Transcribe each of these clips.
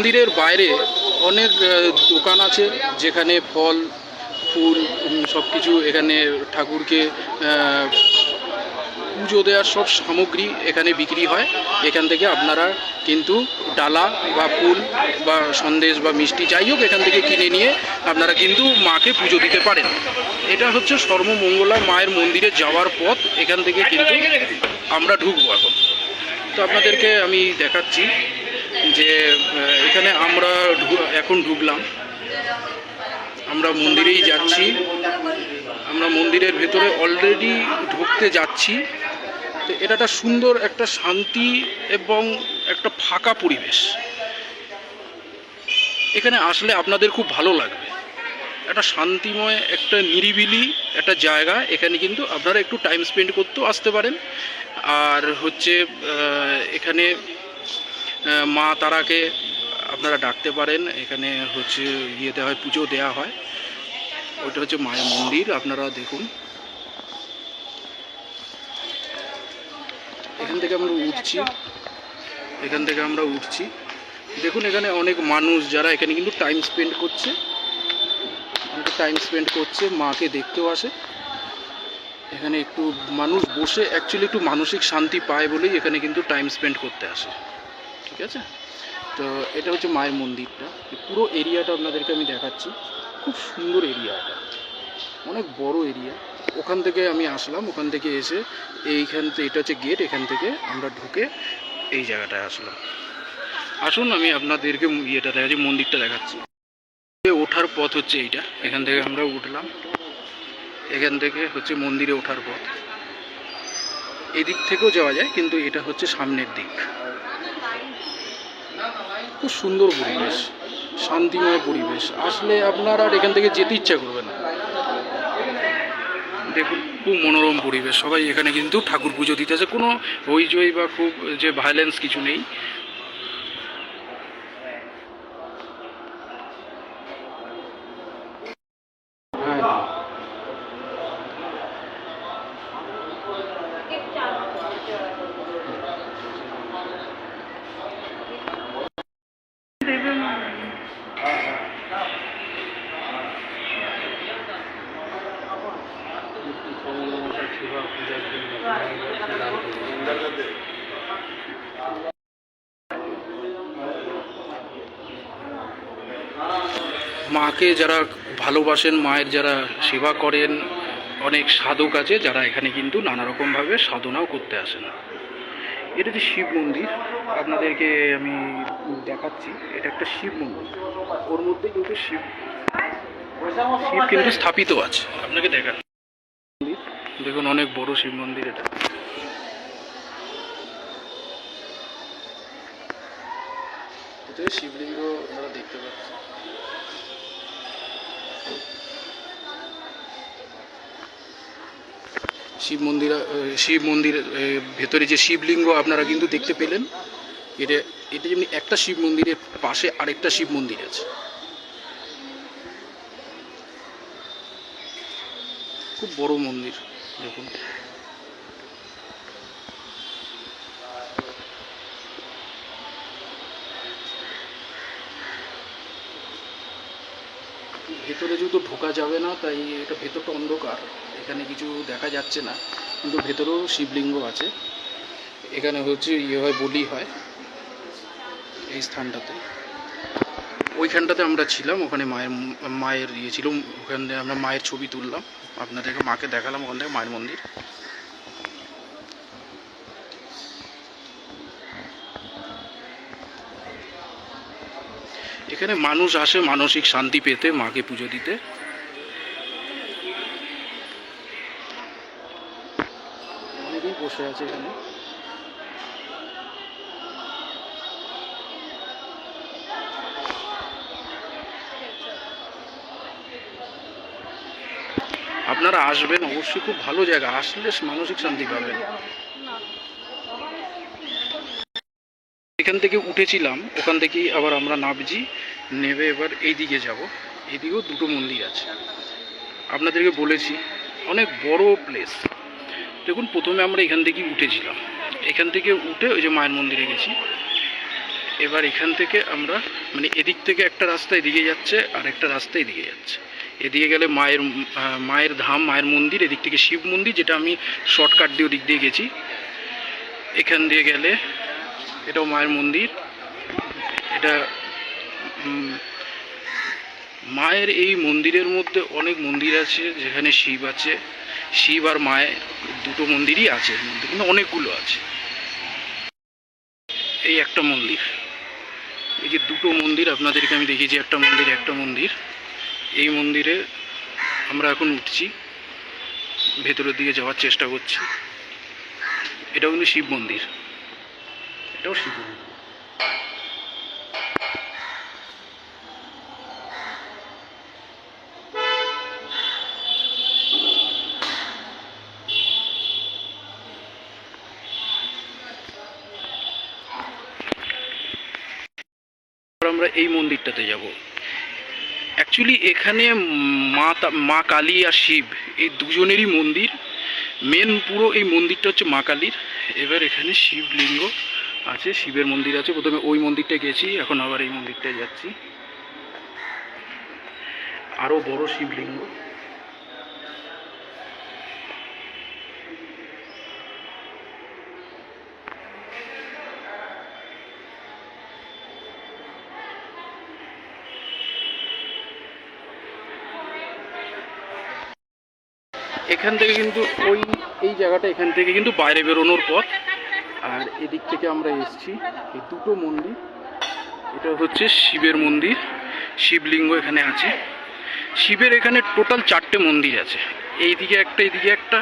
মন্দিরের বাইরে অনেক দোকান আছে যেখানে ফল, ফুল সব কিছু এখানে ঠাকুরকে পুজো দেওয়ার সব সামগ্রী এখানে বিক্রি হয়। এখান থেকে আপনারা কিন্তু ডালা বা ফুল বা সন্দেশ বা মিষ্টি যাই হোক এখান থেকে কিনে নিয়ে আপনারা কিন্তু মাকে পুজো দিতে পারেন। এটা হচ্ছে সর্বমঙ্গলা মায়ের মন্দিরে যাওয়ার পথ। এখান থেকে কিন্তু আমরা ঢুকবো এখন। তো আপনাদেরকে আমি দেখাচ্ছি। যে এখানে আমরা এখন ঢুকলাম। আমরা মন্দিরেই যাচ্ছি। আমরা মন্দিরের ভেতরে অলরেডি ঢুকতে যাচ্ছি। তো এটা একটা সুন্দর একটা শান্তি এবং একটা ফাঁকা পরিবেশ। এখানে আসলে আপনাদের খুব ভালো লাগবে। একটা শান্তিময়, একটা নিরিবিলি, একটা জায়গা। এখানে কিন্তু আপনারা একটু টাইম স্পেন্ড করতেও আসতে পারেন। আর হচ্ছে এখানে মা তারাকে আপনারা ডাকতে পারেন। এখানে হচ্ছে ইয়ে দেওয়া হয়, পুজো দেওয়া হয়। ওইটা হচ্ছে মায়ের মন্দির, আপনারা দেখুন। এখান থেকে আমরা উঠছি। এখান থেকে আমরা উঠছি। দেখুন এখানে অনেক মানুষ যারা এখানে কিন্তু টাইম স্পেন্ড করছে। অনেক টাইম স্পেন্ড করছে, মাকে দেখতেও আসে। এখানে একটু মানুষ বসে অ্যাকচুয়ালি একটু মানসিক শান্তি পায় বলেই এখানে কিন্তু টাইম স্পেন্ড করতে আসে। ঠিক আছে? তো এটা হচ্ছে মায়ের মন্দিরটা। পুরো এরিয়াটা আপনাদেরকে আমি দেখাচ্ছি। খুব সুন্দর এরিয়া এটা। অনেক বড় এরিয়া। ওখান থেকে আমি আসলাম, ওখান থেকে এসে এইখান থেকে এটা হচ্ছে গেট এখান থেকে আমরা ঢুকে এই জায়গাটায় আসলাম। আসুন, আমি আপনাদেরকে ইয়েটা দেখাচ্ছি, মন্দিরটা দেখাচ্ছি। ওঠার পথ হচ্ছে এইটা। এখান থেকে আমরা উঠলাম। এখান থেকে হচ্ছে মন্দিরে ওঠার পথ। এদিক থেকেও যাওয়া যায়, কিন্তু এটা হচ্ছে সামনের দিক। খুব সুন্দর পরিবেশ, শান্তিময় পরিবেশ। আসলে আপনার আর এখান থেকে যেতে ইচ্ছা করবে না। দেখুন, খুব মনোরম পরিবেশ। সবাই এখানে কিন্তু ঠাকুর পুজো দিতে আছে কোনো হইচই বা খুব যে ভায়োলেন্স কিছু নেই। মাকে যারা ভালোবাসেন, মায়ের যারা সেবা করেন, অনেক সাধক আছে যারা এখানে কিন্তু নানা রকমভাবে সাধনাও করতে আসেন। এটা হচ্ছে শিব মন্দির। আপনাদেরকে আমি দেখাচ্ছি। এটা একটা শিব মন্দির। ওর মধ্যে কিন্তু শিব শিব কিন্তু স্থাপিত আছে। আপনাকে দেখা দেখুন, অনেক বড় শিব মন্দির এটা। শিবলিঙ্গ আপনারা দেখতে পাচ্ছেন শিব মন্দির শিব মন্দির ভেতরে যে শিবলিঙ্গ আপনারা কিন্তু দেখতে পেলেন, এটা এটা যেমনি একটা শিব মন্দিরের পাশে আরেকটা শিব মন্দির আছে। খুব বড় মন্দির। দেখুন। ভেতরে যেহেতু ঢোকা যাবে না, তাই এটা ভেতরটা অন্ধকার। এখানে কিছু দেখা যাচ্ছে না, কিন্তু ভেতরেও শিবলিঙ্গ আছে। এখানে হচ্ছে ইয়ে হয়, বলি হয় এই স্থানটাতে। ওইখানটাতে আমরা ছিলাম, ওখানে মায়ের মায়ের ইয়ে ছিল, ওখান থেকে আমরা মায়ের ছবি তুললাম। আপনাদেরকে মাকে দেখালাম ওখান থেকে, মায়ের মন্দির। এখানে মানুষ আসে, মানসিক শান্তি পেতে, মাকে পুজো দিতে। অনেকেই বসে আছে এখানে। আপনারা আসবেন, অবশ্যই খুব ভালো জায়গা। আসলে মানসিক শান্তি পাবেন। এখান থেকে উঠেছিলাম, ওখান থেকেই আবার আমরা নামছি নেবে এবার এই দিকে যাব। এদিকেও দুটো মন্দির আছে। আপনাদেরকে বলেছি, অনেক বড় প্লেস দেখুন, প্রথমে আমরা এখান থেকেই উঠেছিলাম। এখান থেকে উঠে ওই যে মায়ের মন্দিরে গেছি। এবার এখান থেকে আমরা মানে এদিক থেকে একটা রাস্তা এদিকে যাচ্ছে, আর একটা রাস্তা এদিকে যাচ্ছে। এদিকে গেলে মায়ের মায়ের ধাম, মায়ের মন্দির, এদিক থেকে শিব মন্দির, যেটা আমি শর্টকাট দিয়ে ওদিক দিয়ে গেছি। এখান দিয়ে গেলে এটাও মায়ের মন্দির। এটা মায়ের এই মন্দিরের মধ্যে অনেক মন্দির আছে, যেখানে শিব আছে। শিব আর মায়ের দুটো মন্দিরই আছে মধ্যে, কিন্তু অনেকগুলো আছে। এই একটা মন্দির। এই যে দুটো মন্দির, আপনাদেরকে আমি দেখিয়েছি, একটা মন্দির একটা মন্দির। এই মন্দিরে আমরা এখন উঠছি। ভেতরের দিকে যাওয়ার চেষ্টা করছি। এটাও কিন্তু শিব মন্দির। এটাও শিব মন্দির। আমরা এই মন্দিরটাতে যাব। অ্যাকচুয়ালি এখানে মা মা কালী আর শিব, এই দুজনেরই মন্দির। মেন পুরো এই মন্দিরটা হচ্ছে মা কালীর। এবার এখানে শিবলিঙ্গ আছে, শিবের মন্দির আছে। প্রথমে ওই মন্দিরটা গেছি, এখন আবার এই মন্দিরটায় যাচ্ছি। আরও বড় শিবলিঙ্গ। এখান থেকে কিন্তু ওই, এই জায়গাটা এখান থেকে কিন্তু বাইরে বেরোনোর পথ। আর এদিক থেকে আমরা এসেছি, এই দুটো মন্দির। এটা হচ্ছে শিবের মন্দির, শিবলিঙ্গ এখানে আছে। শিবের এখানে টোটাল চারটে মন্দির আছে। এইদিকে একটা এদিকে একটা,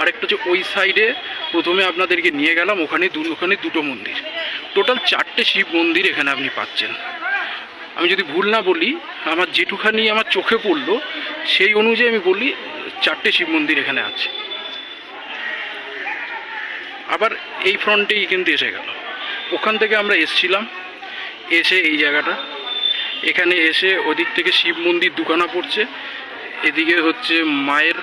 আরেকটা হচ্ছে ওই সাইডে প্রথমে আপনাদেরকে নিয়ে গেলাম, ওখানে দু, ওখানে দুটো মন্দির। টোটাল চারটে শিব মন্দির এখানে আপনি পাচ্ছেন। আমি যদি ভুল না বলি, আমার যেটুখানি আমার চোখে পড়ল, সেই অনুযায়ী আমি বলি চারটে শিব মন্দির এখানে আছে। আবার এই ফ্রন্টেই কিন্তু এসে গেল। ওখান থেকে আমরা এসছিলাম, এসে এই জায়গাটা। এখানে এসে ওদিক থেকে শিব মন্দির দুখানা পড়ছে। এদিকে হচ্ছে মায়ের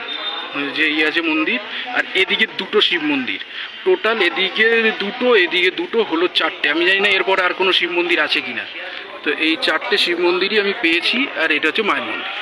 যে ইয়ে আছে মন্দির, আর এদিকে দুটো শিব মন্দির। টোটাল এদিকে দুটো এদিকে দুটো হলো চারটে। আমি জানি না এরপর আর কোনো শিব মন্দির আছে কিনা। তো এই চারটে শিব মন্দিরই আমি পেয়েছি, আর এটা হচ্ছে মায়ের মন্দির।